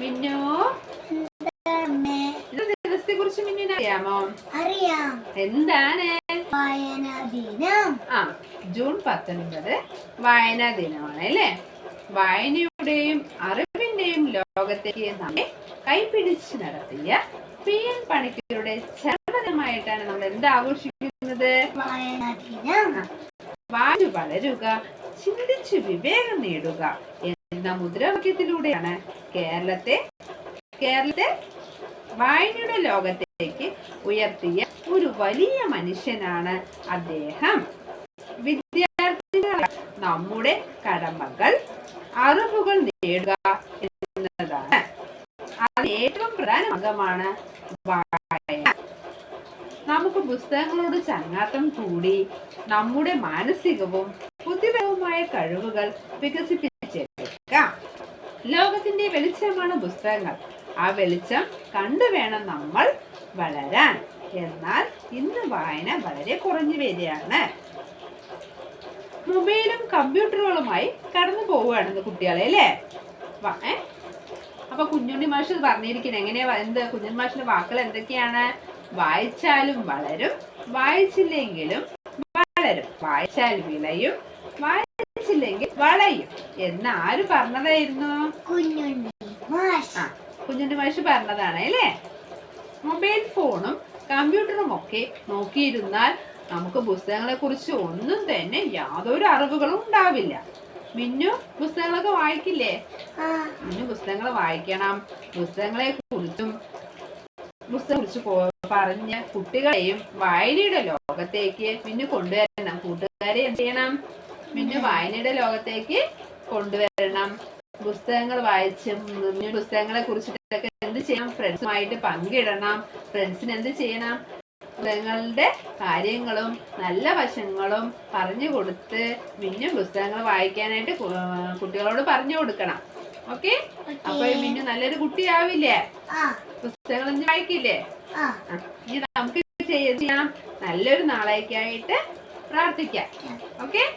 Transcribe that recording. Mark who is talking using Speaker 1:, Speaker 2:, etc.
Speaker 1: മിന്നു? ദിവസത്തെ കുറിച്ച് മിന്നിന് അറിയാമോ?
Speaker 2: അറിയാം.
Speaker 1: എന്താണ്?
Speaker 2: വായനാ ദിനം
Speaker 1: ആ ജൂൺ പത്തൊൻപത് വായനാ ദിനമാണ് അല്ലേ? വായനയുടെയും അറിവിന്റെയും ലോകത്തേക്ക് നമ്മെ കൈപിടിച്ച് നടത്തിയ പി എൻ പണിക്കരുടെ ചരമദിനമായിട്ടാണ് നമ്മൾ എന്ത് ആഘോഷിക്കുന്നത്? വായു വളരുക ചിന്തിച്ചു വിവേകം നേടുക എന്ന മുദ്രാവാക്യത്തിലൂടെയാണ് കേരളത്തെ കേരളത്തെ വായനയുടെ ലോകത്തേക്ക് ഉയർത്തിയ ഒരു വലിയ മനുഷ്യനാണ് അദ്ദേഹം. വിദ്യാർത്ഥികൾ നമ്മുടെ കടമകൾ അറിവുകൾ നേടുക എന്നതാണ്. അത് ഏറ്റവും പ്രധാന അംഗമാണ് നമുക്ക് പുസ്തകങ്ങളോട് ചങ്ങാത്തം കൂടി നമ്മുടെ മാനസികവും ബുദ്ധിപരവുമായ കഴിവുകൾ വികസിപ്പിച്ചെടുക്കാം. ലോകത്തിന്റെ വെളിച്ചമാണ് പുസ്തകങ്ങൾ. ആ വെളിച്ചം കണ്ടു വേണം നമ്മൾ വളരാൻ. എന്നാൽ ഇന്ന് വായന വളരെ കുറഞ്ഞു വരികയാണ്. മൊബൈലും കമ്പ്യൂട്ടറുകളുമായി കടന്നു പോവുകയാണെന്ന് കുട്ടികളെ അല്ലേ? അപ്പൊ കുഞ്ഞുണ്ണി മാഷ് പറഞ്ഞിരിക്കുന്നത് എങ്ങനെയാ എന്ത് കുഞ്ഞുണ്ണി മാഷിന്റെ വാക്കുകൾ എന്തൊക്കെയാണ്? വായിച്ചാലും വളരും വായിച്ചില്ലെങ്കിലും വളരും. വായിച്ചാൽ വിളയും വായിച്ചില്ലെങ്കിൽ വളയും. എന്ന് ആര് പറഞ്ഞതായിരുന്നു? ആ കുഞ്ഞുണ്ണി മാഷ് പറഞ്ഞതാണ് അല്ലേ? മൊബൈൽ ഫോണും കമ്പ്യൂട്ടറും ഒക്കെ നോക്കിയിരുന്നാൽ നമുക്ക് പുസ്തകങ്ങളെ കുറിച്ച് ഒന്നും തന്നെ യാതൊരു അറിവുകളും ഉണ്ടാവില്ല. മിന്നു പുസ്തകങ്ങളൊക്കെ വായിക്കില്ലേ? മിന്നു പുസ്തകങ്ങൾ വായിക്കണം. പുസ്തകങ്ങളെ കുറിച്ചും പുസ്തകം കുറിച്ച് പറഞ്ഞ കുട്ടികളെയും വായനയുടെ ലോകത്തേക്ക് മിന്നു കൊണ്ടുവരണം. കൂട്ടുകാരെ എന്ത് ചെയ്യണം? മിന്നു വായനയുടെ ലോകത്തേക്ക് കൊണ്ടുവരണം. പുസ്തകങ്ങൾ വായിച്ച് പുസ്തകങ്ങളെ കുറിച്ചിട്ടൊക്കെ എന്ത് ചെയ്യണം? ഫ്രണ്ട്സുമായിട്ട് പങ്കിടണം. ഫ്രണ്ട്സിന് എന്ത് ചെയ്യണം? പുസ്തകങ്ങളുടെ കാര്യങ്ങളും നല്ല വശങ്ങളും പറഞ്ഞു കൊടുത്ത് മിന്നും പുസ്തകങ്ങൾ വായിക്കാനായിട്ട് കുട്ടികളോട് പറഞ്ഞു കൊടുക്കണം. ഓക്കെ അപ്പൊ മിന്നു നല്ലൊരു കുട്ടിയാവില്ലേ? പുസ്തകങ്ങൾ വായിക്കില്ലേ? ഇനി നമുക്ക് ചെയ്യ- നല്ലൊരു നാളേക്കായിട്ട് പ്രാർത്ഥിക്കാം. ഓക്കെ